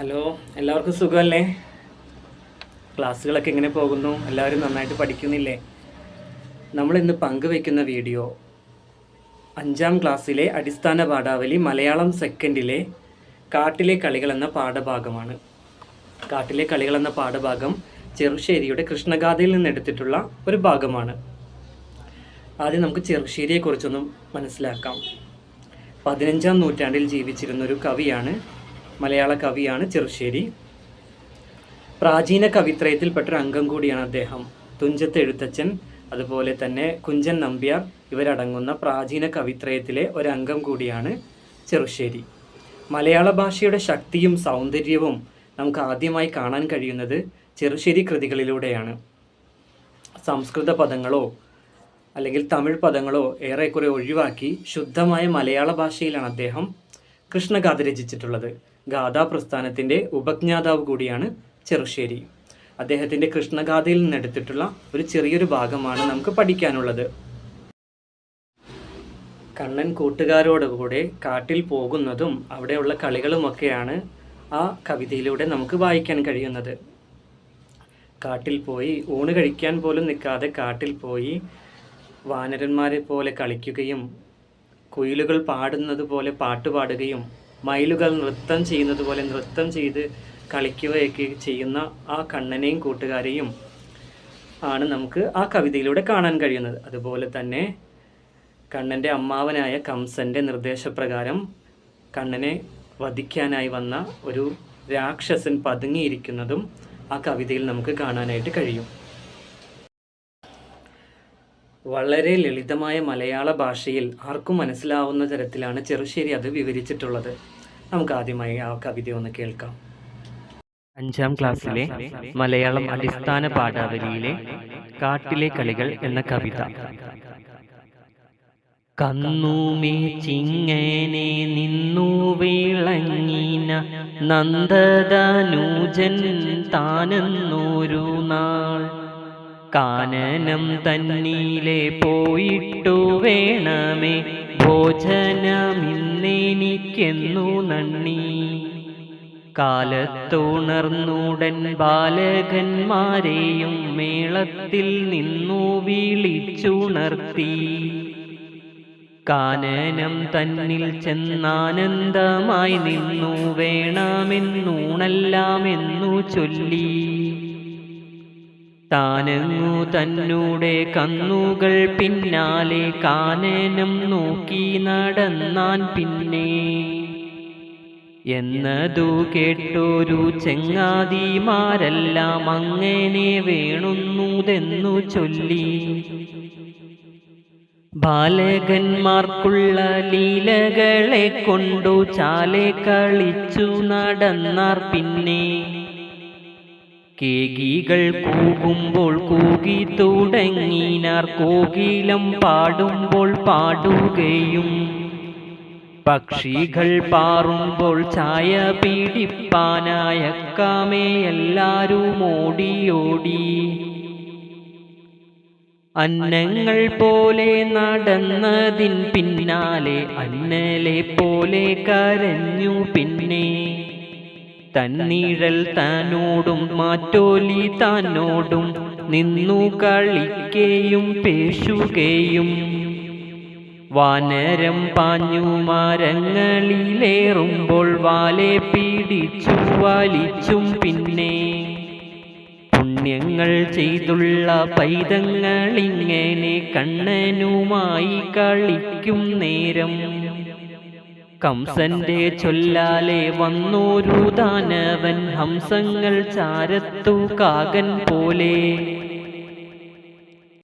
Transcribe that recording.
Hello എല്ലാവർക്കും സുഖമല്ലേ? ക്ലാസ്സുകളൊക്കെ എങ്ങനെ പോകുന്നു എല്ലാവരും നന്നായിട്ട് പഠിക്കുന്നില്ലേ? നമ്മൾ ഇന്ന് പങ്കുവെക്കുന്ന വീഡിയോ അഞ്ചാം ക്ലാസ്സിലെ അടിസ്ഥാന പാഠാവലി മലയാളം സെക്കൻഡിലെ കാട്ടിലെ കളികൾ എന്ന പാഠഭാഗമാണ്. കാട്ടിലെ കളികൾ എന്ന പാഠഭാഗം ചെറുശ്ശേരിയുടെ കൃഷ്ണഗാഥയിൽ നിന്ന് എടുത്തിട്ടുള്ള ഒരു ഭാഗമാണ്. ആദ്യം നമുക്ക് ചെറുശ്ശേരിയെക്കുറിച്ചൊന്നും മനസ്സിലാക്കാം. പതിനഞ്ചാം നൂറ്റാണ്ടിൽ ജീവിച്ചിരുന്ന ഒരു കവിയാണ് മലയാള കവിയാണ് ചെറുശ്ശേരി. പ്രാചീന കവിത്രയത്തിൽപ്പെട്ട ഒരു അംഗം കൂടിയാണ് അദ്ദേഹം. തുഞ്ചത്ത് എഴുത്തച്ഛൻ അതുപോലെ തന്നെ കുഞ്ചൻ നമ്പ്യാർ ഇവരടങ്ങുന്ന പ്രാചീന കവിത്രയത്തിലെ ഒരംഗം കൂടിയാണ് ചെറുശ്ശേരി. മലയാള ഭാഷയുടെ ശക്തിയും സൗന്ദര്യവും നമുക്ക് ആദ്യമായി കാണാൻ കഴിയുന്നത് ചെറുശ്ശേരി കൃതികളിലൂടെയാണ്. സംസ്കൃത പദങ്ങളോ അല്ലെങ്കിൽ തമിഴ് പദങ്ങളോ ഏറെക്കുറെ ഒഴിവാക്കി ശുദ്ധമായ മലയാള ഭാഷയിലാണ് അദ്ദേഹം കൃഷ്ണഗാഥ രചിച്ചിട്ടുള്ളത്. ഗാഥാ പ്രസ്ഥാനത്തിന്റെ ഉപജ്ഞാതാവ് കൂടിയാണ് ചെറുശ്ശേരി. അദ്ദേഹത്തിന്റെ കൃഷ്ണഗാഥയിൽ നിന്നെടുത്തിട്ടുള്ള ഒരു ചെറിയൊരു ഭാഗമാണ് നമുക്ക് പഠിക്കാനുള്ളത്. കണ്ണൻ കൂട്ടുകാരോടുകൂടെ കാട്ടിൽ പോകുന്നതും അവിടെയുള്ള കളികളുമൊക്കെയാണ് ആ കവിതയിലൂടെ നമുക്ക് വായിക്കാൻ കഴിയുന്നത്. കാട്ടിൽ പോയി ഊണ് കഴിക്കാൻ പോലും നിൽക്കാതെ കാട്ടിൽ പോയി വാനരന്മാരെ പോലെ കളിക്കുകയും കുയിലുകൾ പാടുന്നത് പോലെ പാട്ടുപാടുകയും മയിലുകൾ നൃത്തം ചെയ്യുന്നത് പോലെ നൃത്തം ചെയ്ത് കളിക്കുകയൊക്കെ ചെയ്യുന്ന ആ കണ്ണനെയും കൂട്ടുകാരെയും ആണ് നമുക്ക് ആ കവിതയിലൂടെ കാണാൻ കഴിയുന്നത്. അതുപോലെ തന്നെ കണ്ണന്റെ അമ്മാവനായ കംസന്റെ നിർദ്ദേശപ്രകാരം കണ്ണനെ വധിക്കാനായി വന്ന ഒരു രാക്ഷസൻ പതുങ്ങിയിരിക്കുന്നതും ആ കവിതയിൽ നമുക്ക് കാണാനായിട്ട് കഴിയും. വളരെ ലളിതമായ മലയാള ഭാഷയിൽ ആർക്കും മനസ്സിലാവുന്ന തരത്തിലാണ് ചെറുശ്ശേരി അത് വിവരിച്ചിട്ടുള്ളത്. നമുക്ക് ആദ്യമായി ആ കവിത ഒന്ന് കേൾക്കാം. അഞ്ചാം ക്ലാസ്സിലെ മലയാളം അടിസ്ഥാന പാഠാവലിയിലെ കാട്ടിലെ കളികൾ എന്ന കവിത. കന്നുമേ ചിങ്ങനെ നിന്നു വിളങ്ങിന നന്ദതനൂജൻ താനെന്നൊരു നാൾ കാനനം തന്നീലെ പോയിട്ടു വേണമേ. ഭോജനമിന്നെനിക്കെന്നു നന്ദി. കാലത്തുണർന്നുടൻ ബാലകന്മാരെയും മേളത്തിൽ നിന്നു വിളിച്ചുണർത്തി. കാനനം തന്നിൽ ചെന്നാനന്ദമായി നിന്നു വേണമെന്നൂണെല്ലാമെന്നു ചൊല്ലി. താനങ്ങു തന്നൂടെ കന്നുകൾ പിന്നാലെ കാനനം നോക്കി നടന്നാൻ പിന്നെ. എന്നതു കേട്ടൊരു ചെങ്ങാതിമാരെല്ലാം അങ്ങനെ വേണുന്നുതെന്നു ചൊല്ലി. ബാലകന്മാർക്കുള്ള ലീലകളെ കൊണ്ടു ചാലെ കളിച്ചു നടന്നാർ പിന്നെ. കേകികൾ കൂകുമ്പോൾ കൂകി തുടങ്ങിനാർ കോകിലം പാടുമ്പോൾ പാടുകയും. പക്ഷികൾ പാറുമ്പോൾ ചായ പീഡിപ്പാനായക്കാമേ എല്ലാരും ഓടിയോടി അന്നങ്ങൾ പോലെ നടന്നതിൻ പിന്നാലെ അന്നലെ പോലെ കരഞ്ഞു പിന്നെ. തന്നീഴൽ താനോടും മാറ്റോലി താനോടും നിന്നു കളിക്കുകയും പേശുകയും. വാനരം പാഞ്ഞു മരങ്ങളിലേറുമ്പോൾ വാലെ പിടിച്ചു വലിച്ചും പിന്നെ. പുണ്യങ്ങൾ ചെയ്തുള്ള പൈതങ്ങളിങ്ങനെ കണ്ണനുമായി കളിക്കും നേരം. കംസന്റെ ചൊല്ലാലെ വന്നോരു ദാനവൻ ഹംസങ്ങൾ ചാരത്തു കാകൻ പോലെ.